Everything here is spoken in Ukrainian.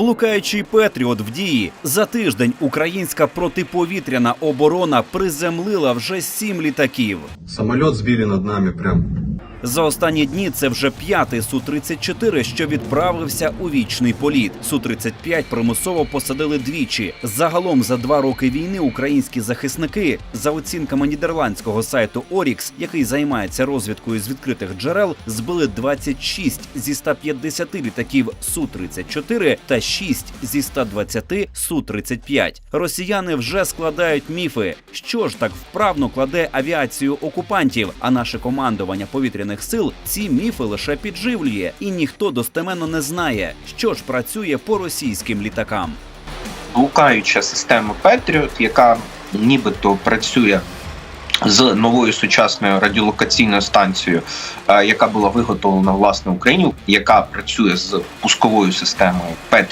Блукаючий Петріот в дії за тиждень українська протиповітряна оборона приземлила вже сім літаків. Самоліт сбили над нами прям. За останні дні це вже п'ятий су 34 що відправився у вічний політ. Су 35 примусово посадили двічі. Загалом за два роки війни українські захисники, за оцінками нідерландського сайту Орікс, який займається розвідкою з відкритих джерел, збили 26 зі 150 літаків су 34 та 6 зі 120 су 35 Росіяни вже складають міфи, що ж так вправно кладе авіацію окупантів, а наше командування повітряних сил ці міфи лише підживлює, і ніхто достеменно не знає, що ж працює по російським літакам. блукаюча система Patriot, яка нібито працює з новою сучасною радіолокаційною станцією, е, яка була виготовлена власне в Україні, яка працює з пусковою системою Patriot